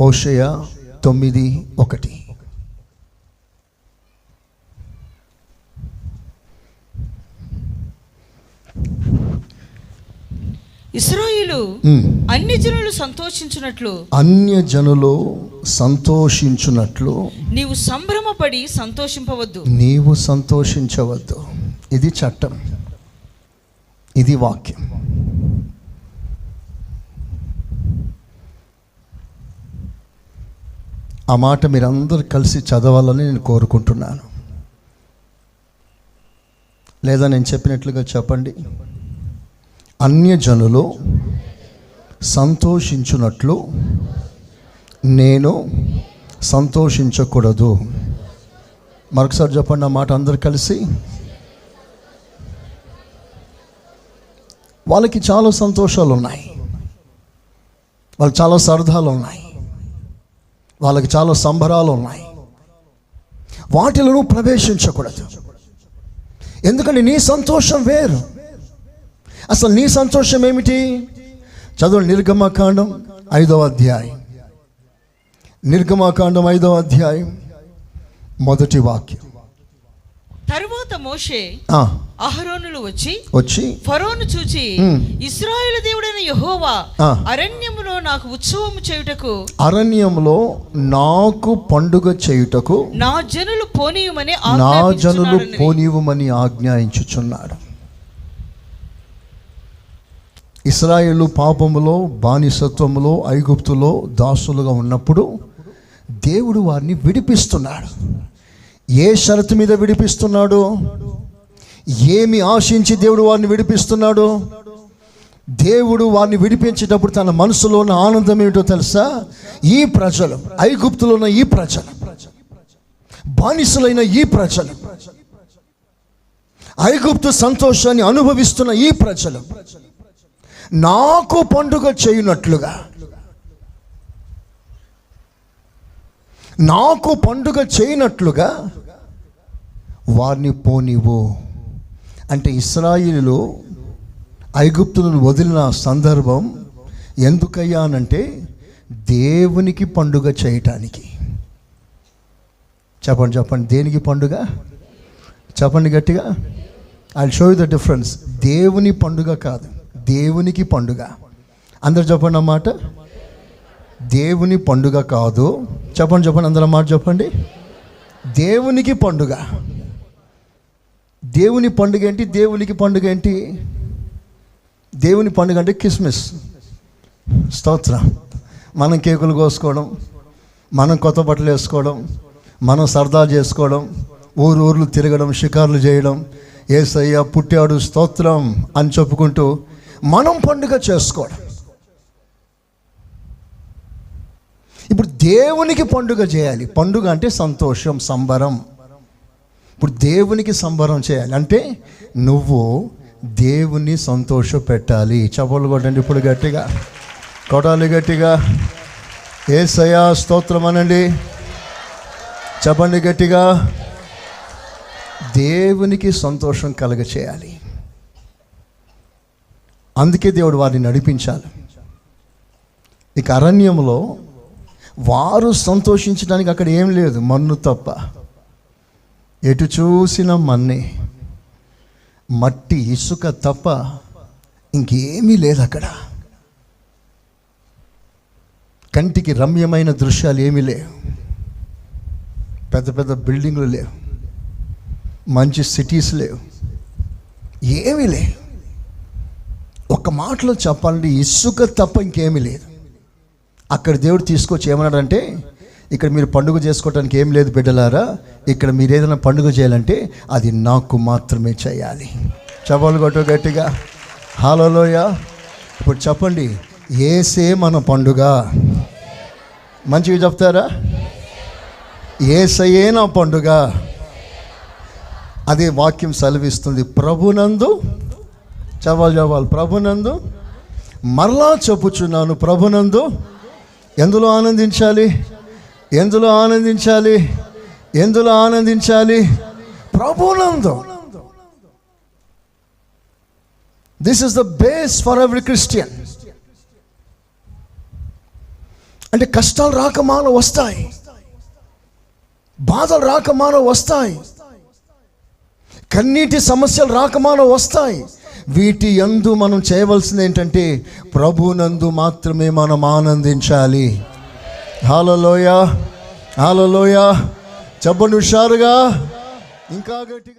ఓషయ తొమ్మిది ఒకటి. ఇస్రాయిలు. అన్ని జనులు సంతోషించినట్లు. అన్యజనులు సంతోషించున్నట్లు నీవు సంభ్రమపడి సంతోషింపవద్దు. నీవు సంతోషించవద్దు. ఇది చట్టం. ఇది వాక్యం. ఆ మాట మీరందరూ కలిసి చదవాలని నేను కోరుకుంటున్నాను. లేదా నేను చెప్పినట్లుగా చెప్పండి. అన్యజనులు సంతోషించున్నట్లు నేను సంతోషించకూడదు. మరొకసారి చెప్పండి ఆ మాట అందరు కలిసి? వాళ్ళకి చాలా సంతోషాలు ఉన్నాయి వాళ్ళకి చాలా సరదాలు ఉన్నాయి వాళ్ళకి చాలా సంబరాలు ఉన్నాయి. వాటిలో ప్రవేశించకూడదు. ఎందుకంటే నీ సంతోషం వేరు. అసలు నీ సంతోషం ఏమిటి? చదువు నిర్గమకాండం ఐదవ అధ్యాయం. నిర్గమకాండం ఐదవ అధ్యాయం. మొదటి వాక్యం. తరువాత మోషే అహరోనులు వచ్చి వచ్చి ఫరోను చూచి. ఇస్రాయేలు దేవుడైన యెహోవా. అరణ్యములో నాకు ఉత్సవము చేయుటకు అరణ్యంలో నాకు పండుగ చేయుటకు నా జనులు పోనీయమని నా జనులు. పోనీవమని ఆజ్ఞాయించుచున్నాడు ఇస్రాయేలు పాపములో బానిసత్వములో ఐగుప్తులో దాసులుగా ఉన్నప్పుడు దేవుడు వారిని విడిపిస్తున్నాడు ఏ షరతు మీద విడిపిస్తున్నాడు? ఏమి ఆశించి దేవుడు వారిని విడిపిస్తున్నాడు? దేవుడు వారిని విడిపించేటప్పుడు తన మనసులో ఉన్న ఆనందం ఏమిటో తెలుసా? ఈ ప్రజలు ఐగుప్తులో ఉన్న ఈ ప్రజలు బానిసలైన ఈ ప్రజలు ఐగుప్తు సంతోషాన్ని అనుభవిస్తున్న ఈ ప్రజలు నాకు పండుగ చేయునట్లుగా నాకు పండుగ చేయనట్లుగా వారిని పోనివ్వు. అంటే ఇస్రాయిల్లో ఐగుప్తులను వదిలిన సందర్భం ఎందుకయ్యానంటే దేవునికి పండుగ చేయటానికి. చెప్పండి చెప్పండి దేనికి పండుగ? చెప్పండి గట్టిగా. I show you the difference దేవుని పండుగ కాదు దేవునికి పండుగ. అందరు చెప్పండి అన్నమాట. దేవుని పండుగ కాదు చెప్పండి చెప్పండి అందరూ మాట చెప్పండి. దేవునికి పండుగ. దేవుని పండుగ ఏంటి? దేవునికి పండుగ ఏంటి? దేవుని పండుగ అంటే క్రిస్మస్. స్తోత్రం. మనం కేకులు కోసుకోవడం మనం కొత్త బట్టలు వేసుకోవడం మనం సరదా చేసుకోవడం ఊరు ఊర్లు తిరగడం షికార్లు చేయడం ఏసయ్య పుట్టాడు స్తోత్రం అని చెప్పుకుంటూ మనం పండుగ చేసుకోవడం. ఇప్పుడు దేవునికి పండుగ చేయాలి. పండుగ అంటే సంతోషం సంబరం. ఇప్పుడు దేవునికి సంబరం చేయాలి. అంటే నువ్వు దేవుని సంతోష పెట్టాలి చపలు కొట్టండి ఇప్పుడు గట్టిగా. కొట్టాలి గట్టిగా. ఏ సయా స్తోత్రం అనండి. చెప్పండి గట్టిగా. దేవునికి సంతోషం కలగ చేయాలి అందుకే దేవుడు వారిని నడిపించాలి. ఇక అరణ్యంలో వారు సంతోషించడానికి అక్కడ ఏం లేదు మన్ను తప్ప. ఎటు చూసిన మన్నే మట్టి ఇసుక తప్ప ఇంకేమీ లేదు అక్కడ. కంటికి రమ్యమైన దృశ్యాలు ఏమీ లేవు. పెద్ద పెద్ద బిల్డింగ్లు లేవు. మంచి సిటీస్ లేవు. ఏమీ లేవు. ఒక మాటలో చెప్పాలంటే ఇసుక తప్ప ఇంకేమీ లేదు. అక్కడ దేవుడు తీసుకొచ్చి ఏమన్నాడంటే ఇక్కడ మీరు పండుగ చేసుకోవడానికి ఏం లేదు బిడ్డలారా ఇక్కడ మీరు ఏదైనా పండుగ చేయాలంటే అది నాకు మాత్రమే చేయాలి. చెప్పాలి కొట్టు గట్టిగా. హాలోయ ఇప్పుడు చెప్పండి ఏసే మన పండుగ? మంచిగా చెప్తారా? ఏసయే నా పండుగ. అదే వాక్యం సెలవిస్తుంది ప్రభునందు చవాలి చవాలి ప్రభునందు మరలా చెప్పుచున్నాను ప్రభునందు ఎందులో ఆనందించాలి? ఎందులో ఆనందించాలి? ఎందులో ఆనందించాలి? ప్రభునందు. This is the base for every Christian అంటే కష్టాలు రాకమాన వస్తాయి. బాధలు రాకమాన వస్తాయి. కన్నీటి సమస్యలు రాకమాన వస్తాయి. వీటి యందు మనం చేయవలసింది ఏంటంటే ప్రభునందు మాత్రమే మనం ఆనందించాలి. హాలలోయ హాలలోయ. చెప్పండి హుషారుగా. ఇంకా గట్టిగా